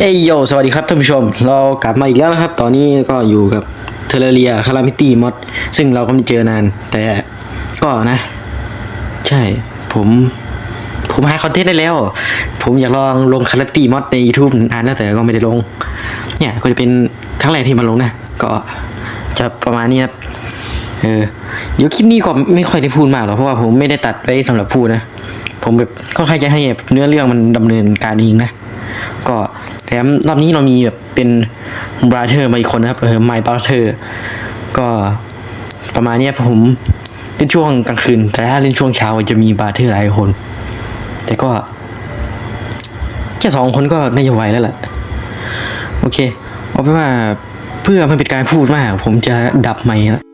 เอ้ยโยสวัสดีครับท่านผู้ชม เรากลับมาอีกแล้วนะครับ ตอนนี้ก็อยู่กับเทเลเรียคารามิตี้มอดซึ่งเราก็ไม่เจอนาน แต่ก็นะ ใช่ ผม ผมหาคอนเทนต์ได้แล้ว ผมอยากลองลงคาราตี้มอดใน YouTube นานแล้วแต่ก็ไม่ได้ลง เนี่ยก็จะเป็นครั้งแรกที่มาลงนะ ก็จะประมาณนี้ครับเออเดี๋ยวคลิปนี้ก็ไม่ค่อยได้พูดมากหรอกเพราะว่าผมไม่ได้ตัดไว้สำหรับพูดนะ ผมแบบค่อนข้างจะให้เนื้อเรื่องมันดำเนินการเองนะ ก็ แถมรอบนี้เรามีแบบเป็นบราเธอร์มาอีกคนนะครับเออ my brother ก็ประมาณนี้ผมเล่นช่วงกลางคืน แต่ถ้าเล่นช่วงเช้าจะมีบราเธอร์หลายคน แต่ก็ แค่สองคนก็น่าจะไหวแล้วแหละโอเค เอาเป็นว่าเพื่อไม่เป็นการพูดมาก ผมจะดับไมค์แล้ว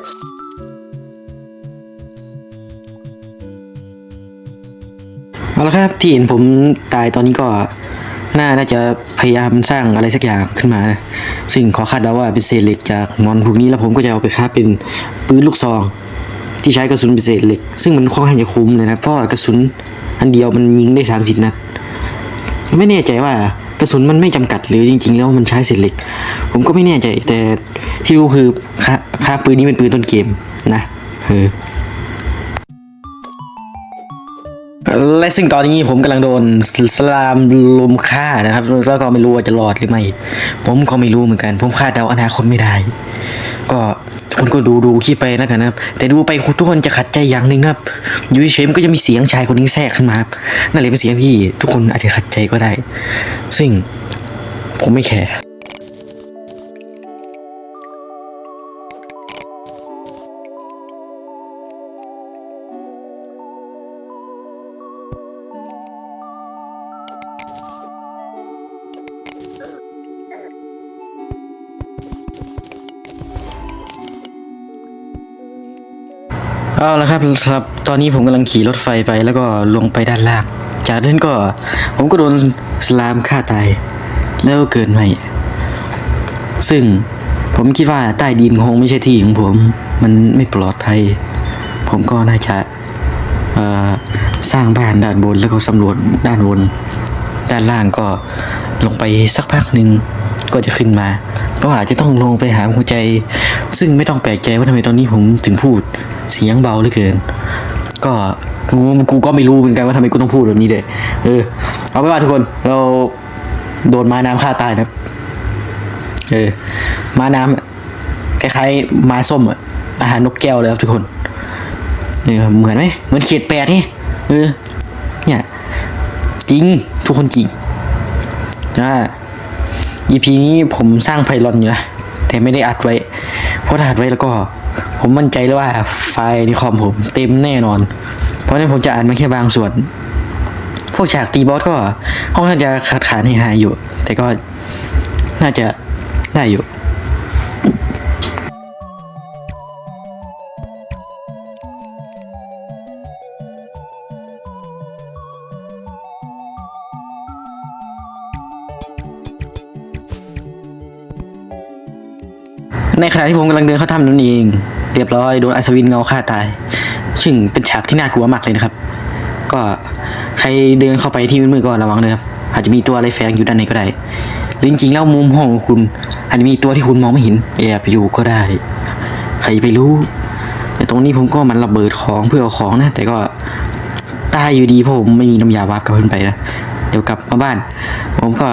เอาละครับที่เห็นผมตายตอนนี้ก็น่าน่าจะพยายามสร้างอะไรสักอย่างขึ้นมานะซึ่งขอคาดเดาว่าเป็นเศษเหล็กจากงอนพวกนี้แล้วผมก็จะเอาไปคราเป็นปืนลูกซอง ที่ใช้กระสุนเป็นเศษเหล็ก ซึ่งมันค่อนข้างจะคุ้มเลยนะเพราะกระสุนอันเดียวมันยิงได้สามสิบนัดไม่แน่ใจว่ากระสุนมันไม่จำกัดหรือจริง ๆ แล้วมันใช้เศษเหล็ก ผมก็ไม่แน่ใจแต่ที่รู้คือ ค่าค่าปืนนี้เป็นปืนต้นเกมนะเออและซึ่งตอนนี้ผมกำลังโดนสลามลุมฆ่านะครับ แล้วก็ไม่รู้ว่าจะรอดหรือไม่ ผมก็ไม่รู้เหมือนกัน ผมคาดเดาอนาคตไม่ได้ ก็ทุกคนก็ดูดูคลิปไปแล้วกันนะครับ แต่ดูไปทุกคนจะขัดใจอย่างหนึ่งนะครับอยู่เฉยๆมันก็จะมีเสียงชายคนนี้แทรกขึ้นมาครับนั่นเลยเป็นเสียงที่ทุกคนอาจจะขัดใจก็ได้ ซึ่งผมไม่แคร์ เอาละครับสำหรับตอนนี้ผมกำลังขี่รถไฟไปแล้วก็ลงไปด้านล่าง จากนั้นก็ผมก็โดนสลามฆ่าตาย แล้วเกินใหม่ซึ่งผมคิดว่าใต้ดินคงไม่ใช่ที่ของผม มันไม่ปลอดภัย ผมก็น่าจะสร้างบ้านด้านบนแล้วก็สำรวจด้านบน ด้านล่างก็ลงไปสักพักหนึ่งก็จะขึ้นมาเพราะอาจจะต้องลงไปหาหัวใจ ซึ่งไม่ต้องแปลกใจว่าทำไมตอนนี้ผมถึงพูด เสียงเบาเหลือเกิน ก็กูกูก็ไม่รู้เหมือนกันว่าทำไมกูต้องพูดแบบนี้เลยเออ เอาไปว่าทุกคนเราโดนไม้น้ำฆ่าตายนะเออม้าน้ำคล้ายๆม้าส้มอะอาหารนกแก้วเลยครับทุกคนเนี่ยเหมือนไหมเหมือนเขียดแปดนี่เออเนี่ยจริงทุกคนจริงอ่า EP นี้ผมสร้างไพลอนอยู่นะแต่ไม่ได้อัดไว้ เพราะถ้าอัดไว้แล้วก็ ผมมั่นใจเลยว่าไฟล์ในคอมผมเต็มแน่นอน เพราะฉะนั้นผมจะอ่านมาแค่บางส่วน พวกฉากตีบอสก็ค่อนข้างจะขาดขาดให้หายอยู่ แต่ก็น่าจะได้อยู่ ในขณะที่ผมกำลังเดินเข้าถ้ำนั่นเอง เรียบร้อยโดนอัศวินเงาฆ่าตาย ซึ่งเป็นฉากที่น่ากลัวมากเลยนะครับ ก็ใครเดินเข้าไปที่มืดๆก็ระวังเลยครับอาจจะมีตัวอะไรแฝงอยู่ด้านในก็ได้หรือจริงๆแล้วมุมห้องของคุณ อาจจะมีตัวที่คุณมองไม่เห็นแอบอยู่ก็ได้ ใครไปรู้แต่ตรงนี้ผมก็มันระเบิดของเพื่อเอาของนะ แต่ก็ตายอยู่ดีเพราะผมไม่มีน้ำยาวาร์ปกลับขึ้นไปนะเดี๋ยวกลับมาบ้าน ผมก็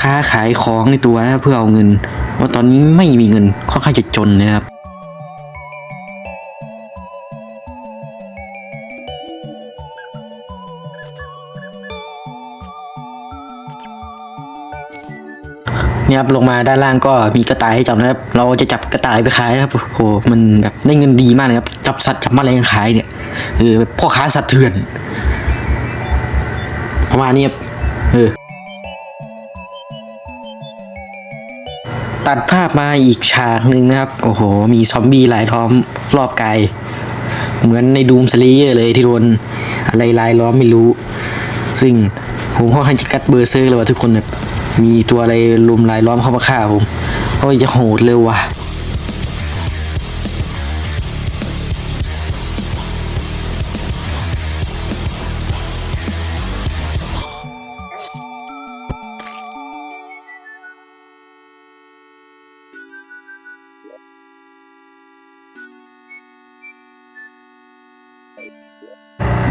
ค้าขายของในตัวนะเพื่อเอาเงิน ว่าตอนนี้ไม่มีเงินค่อนข้างจะจนนะครับเนี่ยครับลงมาด้านล่างก็มีกระต่ายให้จับนะครับ เราจะจับกระต่ายไปขายครับโหมันแบบได้เงินดีมากเลยครับจับสัตว์จับมแมลงขายเนี่ยเออพ่อค้าสัตว์เถื่อนประมาณนี้ครับเออ ตัดภาพมาอีกฉากหนึ่งนะครับ โอ้โห มีซอมบี้หลายท้อมรอบกาย เหมือนในดูมสลีเยอร์เลยที่โดนอะไรลายล้อมไม่รู้ ซึ่งผมก็ให้จิกัดเบอร์เซอร์เลยว่าทุกคนแบบมีตัวอะไรลุมลายล้อมเข้ามาฆ่าผมโอ้ยจะโหดเร็วว่ะ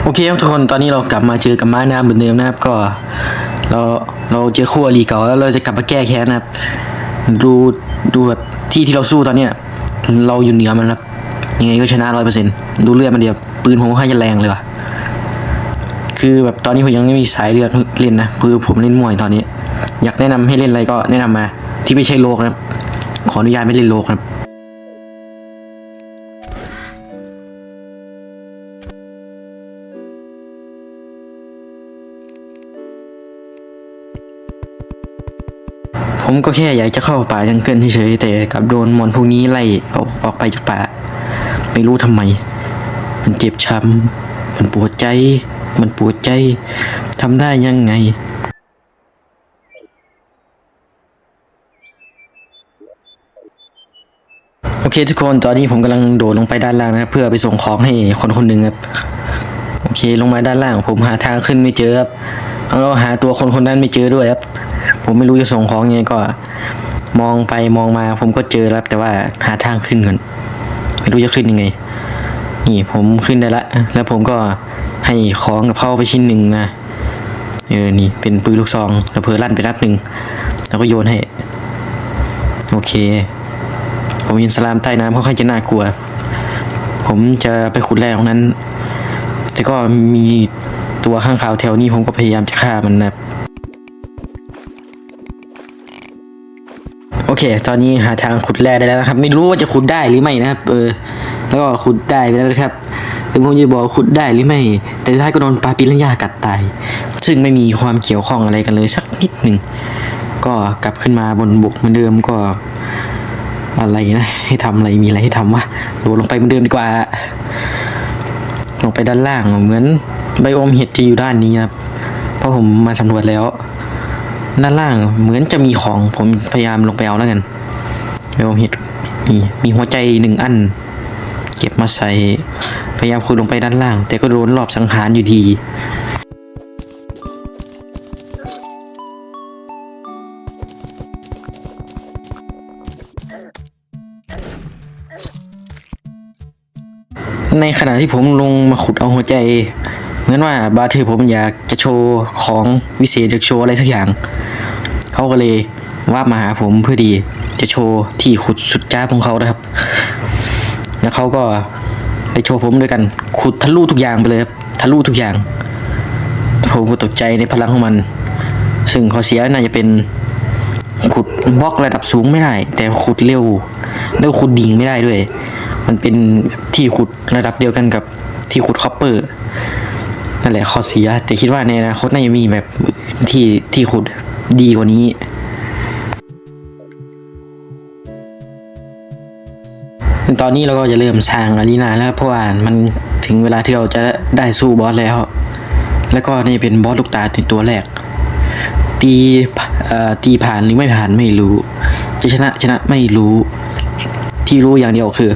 โอเคครับทุกคนตอนนี้เรากลับมาเจอกับม้าน้ำเหมือนเดิมนะครับก็ เราเราเจอคู่อริเก่าแล้วเราจะกลับมาแก้แค้นนะครับดูดูแบบที่ที่เราสู้ตอนเนี้ยเราอยู่เหนือมันครับยังไงก็ชนะร้อยเปอร์เซ็นต์ดูเลือดมันเดียวปืนผมค่อนข้างจะแรงเลยว่ะคือแบบตอนนี้ผมยังไม่มีสายเลือกเล่นนะคือผมเล่นมวยตอนนี้ อยากแนะนำให้เล่นอะไรก็แนะนำมา ที่ไม่ใช่โลกนะขออนุญาตไม่เล่นโลกนะครับ ผมก็แค่อยากจะเข้าป่าจังเกิลเฉยๆแต่กลับโดนมอนพวกนี้ไล่ออกออกไปจากป่า ไม่รู้ทำไม มันเจ็บช้ำมันปวดใจ มันปวดใจทำได้ยังไงโอเคทุกคนตอนนี้ผมกำลังโดดลงไปด้านล่างนะครับเพื่อไปส่งของให้คนคนหนึ่งครับโอเคลงมาด้านล่างผมหาทางขึ้นไม่เจอครับแล้วหาตัวคนคนนั้นไม่เจอด้วยครับ ผมไม่รู้จะส่งของยังไงก็ มองไปมองมาผมก็เจอแล้วแต่ว่าหาทางขึ้นก่อนไม่รู้จะขึ้นยังไง นี่ผมขึ้นได้ละ แล้วผมก็ให้ของกับเขาไปชิ้นหนึ่งนะเออนี่เป็นปืนลูกซองแล้วเพอลั่นไปนัดหนึ่งแล้วก็โยนให้ โอเค ผมเห็นสลามใต้น้ำค่อนข้างจะน่ากลัว ผมจะไปขุดแร่ตรงนั้น แต่ก็มีตัวข้างขาวแถวนี้ผมก็พยายามจะฆ่ามันนะ เค ตอนนี้หาทางขุดแร่ได้แล้วนะครับ ไม่รู้ว่าจะขุดได้หรือไม่นะครับ เออ แล้วก็ขุดได้ไปแล้วนะครับถึงผมจะบอกขุดได้หรือไม่ แต่สุดท้ายก็โดนปลาปิรันยากัดตาย ซึ่งไม่มีความเกี่ยวข้องอะไรกันเลยสักนิดหนึ่ง ก็กลับขึ้นมาบนบกเหมือนเดิมก็ อะไรนะ ให้ทำอะไร มีอะไรให้ทำวะโดดลงไปเหมือนเดิมดีกว่า ลงไปด้านล่างเหมือนไบโอมเห็ดจะอยู่ด้านนี้นะครับ เพราะผมมาสำรวจแล้ว ด้านล่างเหมือนจะมีของผมพยายามลงไปเอาแล้วกันไบโอมเห็ดนี่มีหัวใจหนึ่งอัน เก็บมาใส่พยายามขุดลงไปด้านล่าง แต่ก็โดนรอบสังหารอยู่ดีในขณะที่ผมลงมาขุดเอาหัวใจ เหมือนว่าบาเทอร์ผมอยากจะโชว์ของวิเศษอยากโชว์อะไรสักอย่าง เขาก็เลยว่ามาหาผมเพื่อดีจะโชว์ที่ขุดสุดจ้าของเขานะครับ แล้วเขาก็ได้โชว์ผมด้วยกัน ขุดทะลุทุกอย่างไปเลยครับทะลุทุกอย่าง ผมก็ตกใจในพลังของมัน ซึ่งข้อเสียน่าจะเป็นขุดบล็อกระดับสูงไม่ได้ แต่ขุดเร็วแล้วขุดดิ่งไม่ได้ด้วย มันเป็นที่ขุดระดับเดียวกันกับที่ขุดคอปเปอร์นั่นแหละข้อเสียแต่คิดว่าในอนาคตน่าจะมีแบบที่ที่ขุด ดีกว่านี้ ตอนนี้เราก็จะเริ่มสร้างอารีนาแล้วเพราะว่ามันถึงเวลาที่เราจะได้สู้บอสแล้ว แล้วก็นี่เป็นบอสลูกตาในตัวแรก ตีตีผ่านหรือไม่ผ่านไม่รู้ จะชนะชนะไม่รู้ ที่รู้อย่างเดียวคือ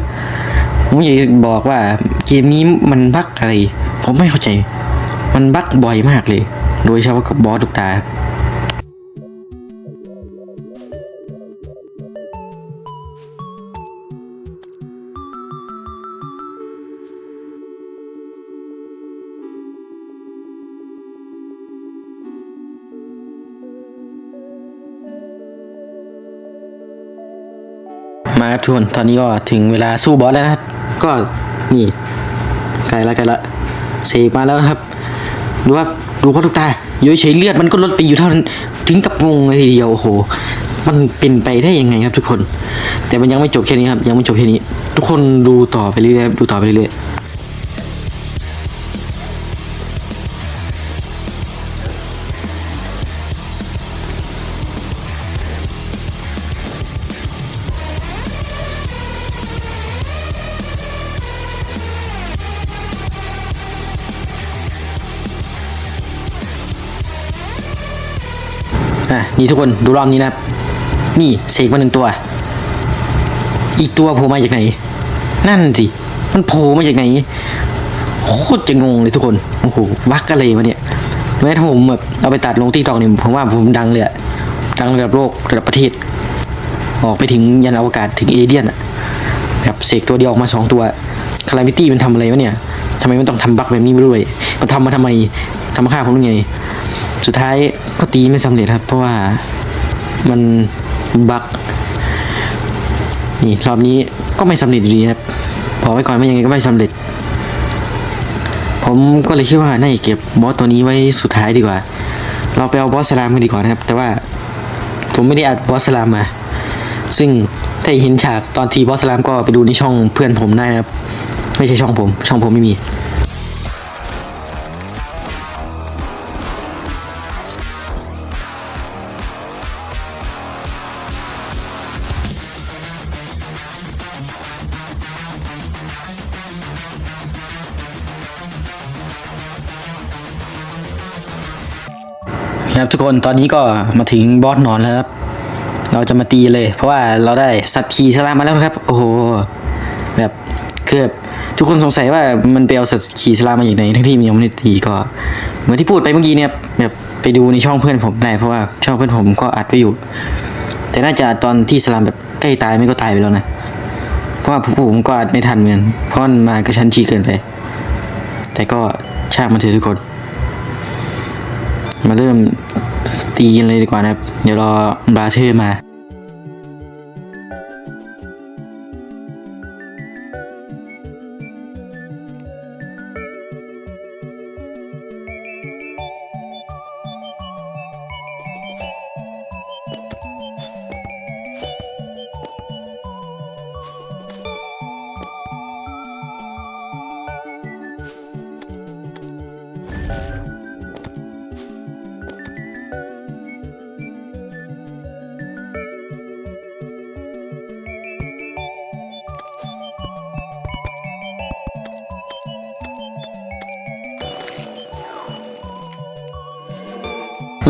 ผมอยากบอกว่าเกมนี้มันบั๊กอะไร ผมไม่เข้าใจ มันบั๊กบ่อยมากเลย โดยเฉพาะกับบอสลูกตา ครับทุกคนตอนนี้ก็ถึงเวลาสู้บอสแล้วนะครับก็นี่ไกลละไกลละเสกมาแล้วนะครับดูครับดูเขาทุกตาอยู่เฉยเลือดมันก็ลดไปอยู่เท่านั้นถึงกับงงเลยทีเดียวโอ้โห มันเป็นไปได้ยังไงครับทุกคน แต่มันยังไม่จบแค่นี้ครับยังไม่จบแค่นี้ ทุกคนดูต่อไปเรื่อยๆดูต่อไปเรื่อยๆ อะนี่ทุกคนดูรอบนี้นะครับ นี่เสกมาหนึ่งตัว อีกตัวโผล่มาจากไหน นั่นสิ มันโผล่มาจากไหน โคตรจะงงเลยทุกคน โอ้โหวักอะไรมาเนี่ย แม้ถ้าผมแบบเอาไปตัดลงที่ตอกเนี่ยผมว่าผมดังเลยอะดังระดับโลกระดับประเทศ ออกไปถึงยันอวกาศถึงเอเดียนอะแบบเสกตัวเดียวออกมาสองตัวคารามิตี้มันทำอะไรวะเนี่ยทำไมมันต้องทำบักแบบนี้ไม่รู้เลยมันทำมาทำไมทำมาฆ่าผมหรือไง สุดท้ายก็ตีไม่สำเร็จครับ เพราะว่ามันบักนี่รอบนี้ก็ไม่สำเร็จดีครับบอกไว้ก่อนว่ายังไงก็ไม่สำเร็จ ผมก็เลยคิดว่าน่าจะเก็บบอสตัวนี้ไว้สุดท้ายดีกว่า เราไปเอาบอสสลามกันดีกว่านะครับ แต่ว่าผมไม่ได้อัดบอสสลามมา ซึ่งถ้าเห็นฉากตอนทีบอสสลามก็ไปดูในช่องเพื่อนผมได้นะครับ ไม่ใช่ช่องผม ช่องผมไม่มี ทุกคนตอนนี้ก็มาถึงบอสนอนแล้วครับ เราจะมาตีเลย เพราะว่าเราได้สัตว์ขี่สลามมาแล้วครับ โอ้โหแบบคือบทุกคนสงสัยว่ามันไปเอาสัตว์ขี่สลามมาจากไหนทั้งที่มันยังไม่ได้ตีก็ เหมือนที่พูดไปเมื่อกี้เนี่ยแบบไปดูในช่องเพื่อนผมได้เพราะว่าช่องเพื่อนผมก็อัดไว้อยู่ แต่น่าจะตอนที่สลามแบบใกล้ตายไม่ก็ตายไปแล้วนะเพราะว่าผมก็อัดไม่ทันเหมือนเพราะมันมากระชั้นชิดเกินไป แต่ก็ช่างมันเถอะทุกคน มาเริ่มตีกันเลยดีกว่านะครับ เดี๋ยวรอบราเชอร์มา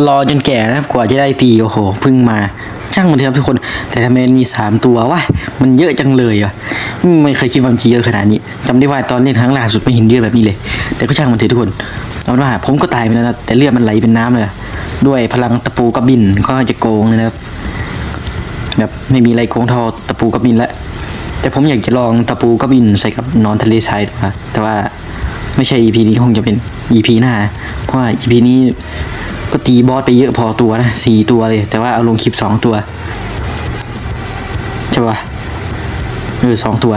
รอจนแก่นะครับกว่าจะได้ตีโอ้โหเพิ่งมาช่างมันเถอะทุกคน แต่ทำไมมันมีสามตัววะมันเยอะจังเลยอะไม่เคยคิดว่ามันจะเยอะขนาดนี้จำได้ว่าตอนเล่นครั้งล่าสุดไม่เห็นเยอะแบบนี้เลย แต่ก็ช่างมันเถอะทุกคนเอาว่าผมก็ตายไปแล้วนะแต่เลือดมันไหลเป็นน้ำเลยด้วยพลังตะปูกระบินก็จะโกงเลยนะครับแบบไม่มีอะไรโกงเท่าตะปูกระบินแล้วแต่ผมอยากจะลองตะปูกระบินใส่กับนอนทะเลทรายดูแต่ว่าไม่ใช่ EP นี้คงจะเป็น EP หน้า เพราะว่า EP นี้ ก็ตีบอสไปเยอะพอตัวนะสี่ตัวเลย แต่ว่าเอาลงคลิปสองตัวใช่ปะเออสองตัว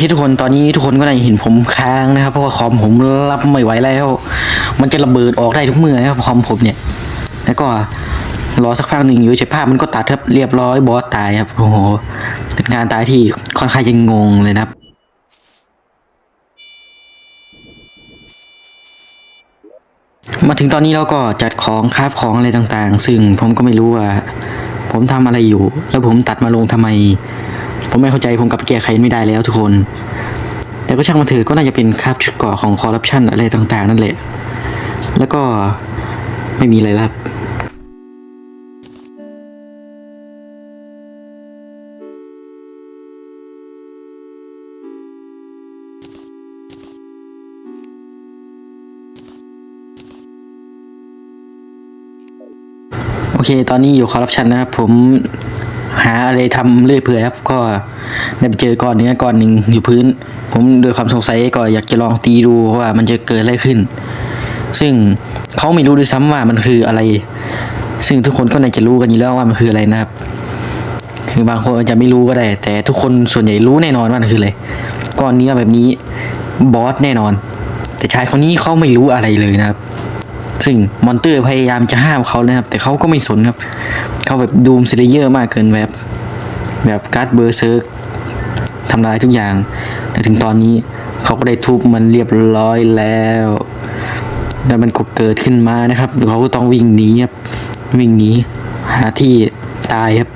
เคทุกคนตอนนี้ทุกคนก็ได้เห็นผมค้างนะครับ เพราะว่าคอมผมรับไม่ไหวแล้ว มันจะระเบิดออกได้ทุกเมื่อนะครับคอมผมเนี่ย แล้วก็รอสักพักหนึ่งอยู่เฉยภาพมันก็ตัดครับเรียบร้อยบอสตายครับโอ้โหเป็นการตายที่ค่อนข้างจะงงเลยนะครับมาถึงตอนนี้เราก็จัดของคาฟของอะไรต่างๆ ซึ่งผมก็ไม่รู้ว่า ผมทำอะไรอยู่ แล้วผมตัดมาลงทำไม ผมไม่เข้าใจผมกับแก้ไขไม่ได้แล้วทุกคน แต่ก็ช่างมันเถอะก็น่าจะเป็นคราบชุดเกราะของคอร์รัปชันอะไรต่างๆ นั่นแหละ แล้วก็ไม่มีอะไรลับโอเค ตอนนี้อยู่คอร์รัปชันนะครับ ผม หาอะไรทำเรื่อยเปื่อยครับ ก็ได้ไปเจอก้อนเนื้อก้อนหนึ่งอยู่พื้น ผมด้วยความสงสัยก็อยากจะลองตีดูว่ามันจะเกิดอะไรขึ้น ซึ่งเขาไม่รู้ด้วยซ้ำว่ามันคืออะไร ซึ่งทุกคนก็น่าจะรู้กันอยู่แล้วว่ามันคืออะไรนะครับ คือบางคนอาจจะไม่รู้ก็ได้ แต่ทุกคนส่วนใหญ่รู้แน่นอนว่ามันคืออะไรก้อนเนื้อแบบนี้บอสแน่นอน แต่ชายคนนี้เขาไม่รู้อะไรเลยนะครับซึ่งมอนเตอร์พยายามจะห้ามเขานะครับ แต่เขาก็ไม่สนครับ เขาแบบดูมสเลเยอร์มากเกินแบบแบบการ์ดเบอร์เซิร์กทำลายทุกอย่างแต่ถึงตอนนี้เขาก็ได้ทุบมันเรียบร้อยแล้วแล้วมันก็เกิดขึ้นมานะครับเขาก็ต้องวิ่งหนีครับวิ่งหนีหาที่ตายครับ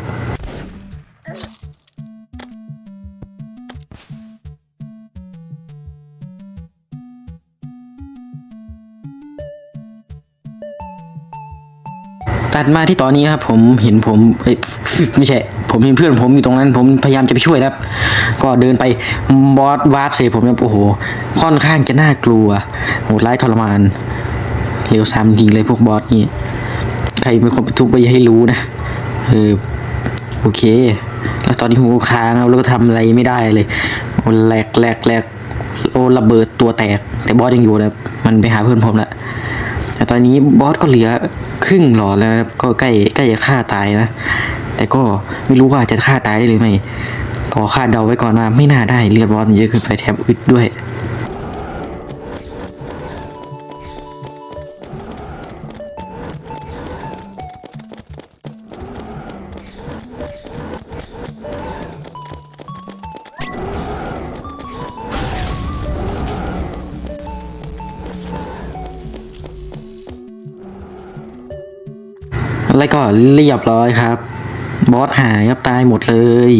ตัดมาที่ตอนนี้ครับ ผมเห็นผมไม่ใช่ผมเห็นเพื่อนผมอยู่ตรงนั้น ผมพยายามจะไปช่วยครับ ก็เดินไปบอสวาร์ปเสผมแบบโอ้โห ค่อนข้างจะน่ากลัวโหดร้ายทรมานเร็วซ้ำจริงเลยพวกบอสนี่ใครเป็นคนไปทุบไปให้รู้นะเออโอเค แล้วตอนนี้หูค้างแล้วก็ทำอะไรไม่ได้เลยโอ้แหลกแหลกแหลกโอ้ระเบิดตัวแตก แต่บอสยังอยู่นะมันไปหาเพื่อนผมละแต่ตอนนี้บอสก็เหลือ ครึ่งหลอดแล้วนะครับก็ใกล้ใกล้จะฆ่าตายนะ แต่ก็ไม่รู้ว่าจะฆ่าตายได้หรือไม่ขอคาดเดาไว้ก่อนว่าไม่น่าได้เลือดร้อนเยอะเกินไปแถมอึดด้วย แล้วก็เรียบร้อยครับ บอสหายครับตายหมดเลย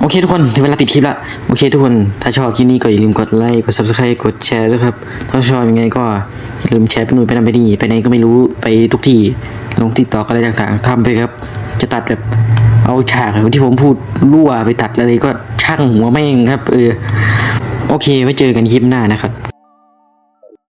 โอเคทุกคนถึงเวลาปิดคลิปละโอเคทุกคน ถ้าชอบคลิปนี้ก็อย่าลืมกดไลค์กด subscribe กดแชร์ด้วยครับ ถ้าชอบยังไงก็อย่าลืมแชร์ไปนู่นไปนั่นไปนี่ไปไหนก็ไม่รู้ไปทุกที่ลงที่ต่ออะไรต่างๆทำไปครับ จะตัดแบบเอาฉากที่ผมพูดรั่วไปตัดอะไรก็ช่างหัวแม่งครับ เออ โอเคไว้เจอกันคลิปหน้านะครับ